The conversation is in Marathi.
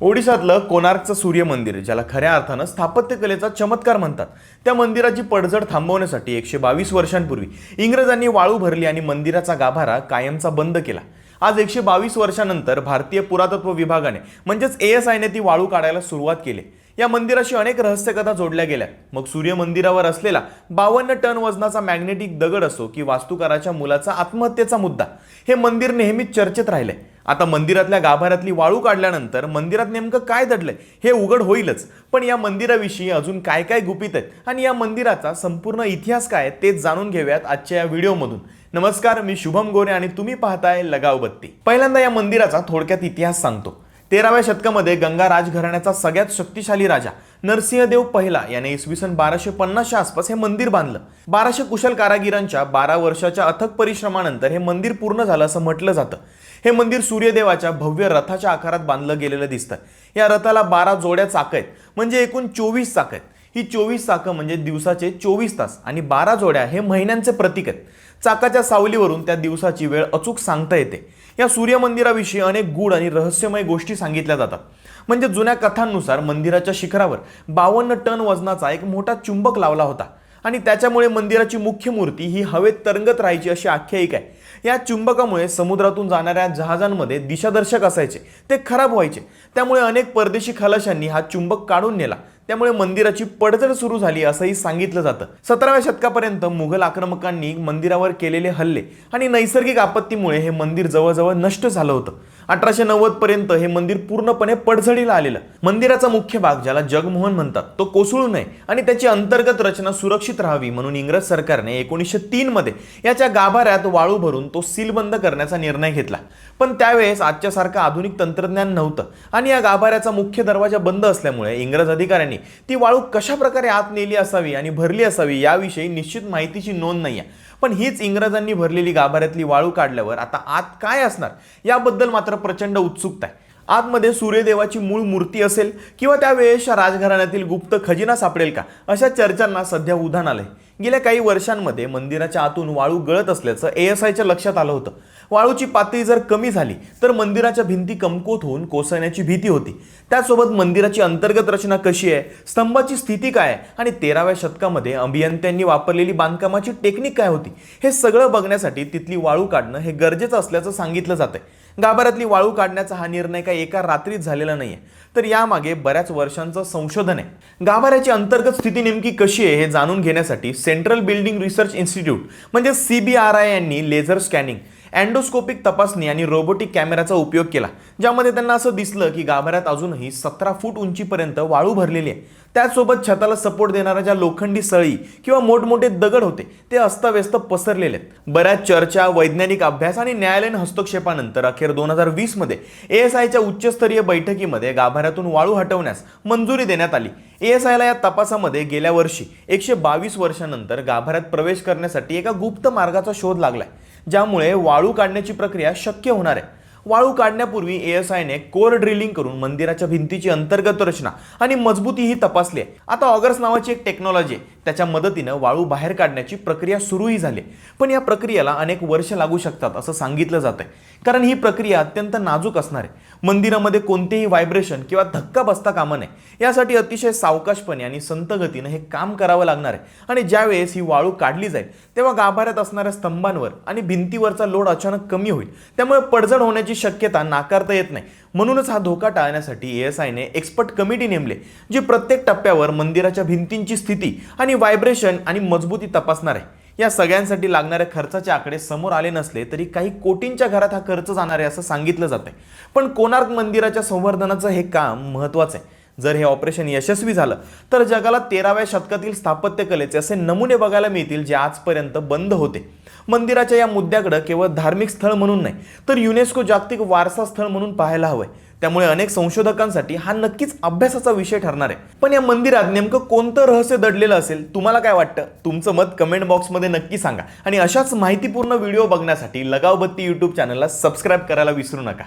ओडिशातलं कोणार्कचं सूर्य मंदिर ज्याला खऱ्या अर्थानं स्थापत्यकलेचा चमत्कार म्हणतात त्या मंदिराची पडझड थांबवण्यासाठी एकशे बावीस वर्षांपूर्वी इंग्रजांनी वाळू भरली आणि मंदिराचा गाभारा कायमचा बंद केला. आज एकशे बावीस वर्षानंतर भारतीय पुरातत्व विभागाने म्हणजेच ए एस आयने ती वाळू काढायला सुरुवात केली. या मंदिराशी अनेक रहस्यकथा जोडल्या गेल्या. मग सूर्य मंदिरावर असलेला बावन्न टन वजनाचा मॅग्नेटिक दगड असो की वास्तुकाराच्या मुलाचा आत्महत्येचा मुद्दा हे मंदिर नेहमीच चर्चेत राहिलंय आता मंदिरातल्या गाभाऱ्यातली वाळू काढल्यानंतर मंदिरात नेमकं काय दडलंय हे उघड होईलच. पण या मंदिराविषयी अजून काय काय गुपित आहेत आणि या मंदिराचा संपूर्ण इतिहास काय ते तेच जाणून घेऊयात आजच्या या व्हिडिओमधून. नमस्कार मी शुभम गोरे आणि तुम्ही पाहताय लगाव बत्ती पहिल्यांदा या मंदिराचा थोडक्यात इतिहास सांगतो. तेराव्या शतकामध्ये गंगा राजघराण्याचा सगळ्यात शक्तिशाली राजा नरसिंहदेव पहिला याने इसवी सन बाराशे पन्नासच्या आसपास हे मंदिर बांधलं. बाराशे कुशल कारागिरांच्या बारा वर्षाच्या अथक परिश्रमानंतर हे मंदिर पूर्ण झालं असं म्हटलं जातं. हे मंदिर सूर्यदेवाच्या भव्य रथाच्या आकारात बांधलं गेलेलं दिसतं. या रथाला बारा जोड्या चाक आहेत म्हणजे एकूण चोवीस चाक आहेत. ही चोवीस चाकं म्हणजे दिवसाचे चोवीस तास आणि बारा जोड्या हे महिन्यांचे प्रतीक आहेत. चाकाच्या सावलीवरून त्या दिवसाची वेळ अचूक सांगता येते. या सूर्यमंदिराविषयी अनेक गूढ आणि रहस्यमय गोष्टी सांगितल्या जातात. म्हणजे जुन्या कथांनुसार मंदिराच्या शिखरावर बावन्न टन वजनाचा एक मोठा चुंबक लावला होता. आणि त्याच्यामुळे मंदिराची मुख्य मूर्ती ही हवेत तरंगत राहायची अशी आख्यायिका आहे. या चुंबकामुळे समुद्रातून जाणाऱ्या जहाजांमध्ये दिशादर्शक असायचे. ते खराब व्हायचे. त्यामुळे अनेक परदेशी खलाशांनी हा चुंबक काढून नेला. त्यामुळे मंदिराची पडझड सुरू झाली असंही सांगितलं जातं. सतराव्या शतकापर्यंत मुघल आक्रमकांनी मंदिरावर केलेले हल्ले आणि नैसर्गिक आपत्तीमुळे हे मंदिर जवळजवळ नष्ट झालं होतं. अठराशे नव्वद पर्यंत हे मंदिर पूर्णपणे पडझडीला आलेलं. मंदिराचा मुख्य भाग ज्याला जगमोहन म्हणतात तो कोसळू नये आणि त्याची अंतर्गत रचना सुरक्षित राहावी म्हणून इंग्रज सरकारने एकोणीसशे तीन मध्ये याच्या गाभाऱ्यात वाळू भरून तो सीलबंद करण्याचा निर्णय घेतला. पण त्यावेळेस आजच्यासारखं आधुनिक तंत्रज्ञान नव्हतं आणि या गाभाऱ्याचा मुख्य दरवाजा बंद असल्यामुळे इंग्रज अधिकाऱ्यांनी ती वाळू कशा प्रकारे आत नेली असावी आणि भरली असावी याविषयी निश्चित माहितीची नोंद नाही आहे पण हीच इंग्रजांनी भरलेली गाभाऱ्यातली वाळू काढल्यावर आता आत काय असणार? याबद्दल मात्र प्रचंड उत्सुकता आहे. आतमध्ये सूर्यदेवाची मूळ मूर्ती असेल किंवा त्यावेळेसच्या राजघराण्यातील गुप्त खजिना सापडेल का? अशा चर्चांना सध्या उधाण आलंय. गेल्या काही वर्षांमध्ये मंदिराच्या आतून वाळू गळत असल्याचं ए एस आयच्या लक्षात आलं होतं. वाळूची पातळी जर कमी झाली तर मंदिराच्या भिंती कमकुवत होऊन कोसळण्याची भीती होती. त्यासोबत मंदिराची अंतर्गत रचना कशी आहे स्तंभाची स्थिती काय आहे आणि तेराव्या शतकामध्ये अभियंत्यांनी वापरलेली बांधकामाची टेक्निक काय होती हे सगळं बघण्यासाठी तिथली वाळू काढणं हे गरजेचं असल्याचं सांगितलं जातं गाभाऱ्यातली वाळू काढण्याचा हा निर्णय काही एका रात्रीत झालेला नाहीये. तर यामागे बऱ्याच वर्षांचं संशोधन आहे. गाभाऱ्याची अंतर्गत स्थिती नेमकी कशी आहे हे जाणून घेण्यासाठी सेंट्रल बिल्डिंग रिसर्च इन्स्टिट्यूट म्हणजे सी बी आर आय यांनी लेझर स्कॅनिंग अँडोस्कोपिक तपासणी आणि रोबोटिक कॅमेराचा उपयोग केला ज्यामध्ये त्यांना असं दिसलं की गाभाऱ्यात अजूनही सतरा फूट उंचीपर्यंत वाळू भरलेली आहे. त्याचसोबत छताला सपोर्ट देणाऱ्या ज्या लोखंडी सळी किंवा मोठमोठे दगड होते ते अस्ताव्यस्त पसरलेले आहेत. बऱ्याच चर्चा वैज्ञानिक अभ्यास आणि न्यायालयीन हस्तक्षेपानंतर अखेर दोन हजार वीसमध्ये ए एस आयच्या उच्चस्तरीय बैठकीमध्ये गाभाऱ्यातून वाळू हटवण्यास मंजुरी देण्यात आली. ए एस आयला या तपासामध्ये गेल्या वर्षी एकशे बावीस वर्षानंतर गाभाऱ्यात प्रवेश करण्यासाठी एका गुप्त मार्गाचा शोध लागलाय. ज्यामुळे वाळू काढण्याची प्रक्रिया शक्य होणार आहे. वाळू काढण्यापूर्वी ए एस आयने कोर ड्रिलिंग करून मंदिराच्या भिंतीची अंतर्गत रचना आणि मजबूतीही तपासली आहे. आता ऑगर्स नावाची एक टेक्नॉलॉजी आहे. त्याच्या मदतीनं वाळू बाहेर काढण्याची प्रक्रिया सुरूही झाली. पण या प्रक्रियेला अनेक वर्ष लागू शकतात असं सांगितलं जात आहे कारण ही प्रक्रिया अत्यंत नाजूक असणार आहे. मंदिरामध्ये कोणतेही व्हायब्रेशन किंवा धक्का बसता कामा नये यासाठी अतिशय सावकाशपणे आणि संत गतीनं हे काम करावं लागणार आहे. आणि ज्यावेळेस ही वाळू काढली जाईल तेव्हा गाभाऱ्यात असणाऱ्या स्तंभांवर आणि भिंतीवरचा लोड अचानक कमी होईल. त्यामुळे पडझड होण्याची शक्यता नाकारता येत नाही. म्हणूनच हा धोका टाळण्यासाठी एएसआयने एक्सपर्ट कमिटी नेमले जी प्रत्येक टप्प्यावर मंदिराच्या भिंतींची स्थिती आणि व्हायब्रेशन आणि मजबूती तपासणार आहे. या सगळ्यांसाठी लागणाऱ्या खर्चाचे आकडे समोर आले नसले तरी काही कोटींच्या घरात हा खर्च जाणार आहे असं सांगितलं जातंय. पण कोणार्क मंदिराच्या संवर्धनाचं हे काम महत्त्वाचं आहे. जर हे ऑपरेशन यशस्वी झालं तर जगाला तेराव्या शतकातील स्थापत्यकलेचे असे नमुने बघायला मिळतील जे आजपर्यंत बंद होते. मंदिराच्या या मुद्द्याकडे केवळ धार्मिक स्थळ म्हणून नाही तर युनेस्को जागतिक वारसा स्थळ म्हणून पाहायला हवंय. त्यामुळे अनेक संशोधकांसाठी हा नक्कीच अभ्यासाचा विषय ठरणार आहे. पण या मंदिरात नेमकं कोणतं रहस्य दडलेलं असेल तुम्हाला काय वाटतं? तुमचं मत कमेंट बॉक्समध्ये नक्की सांगा. आणि अशाच माहितीपूर्ण व्हिडिओ बघण्यासाठी लगावबत्ती यूट्यूब चॅनलला सबस्क्राईब करायला विसरू नका.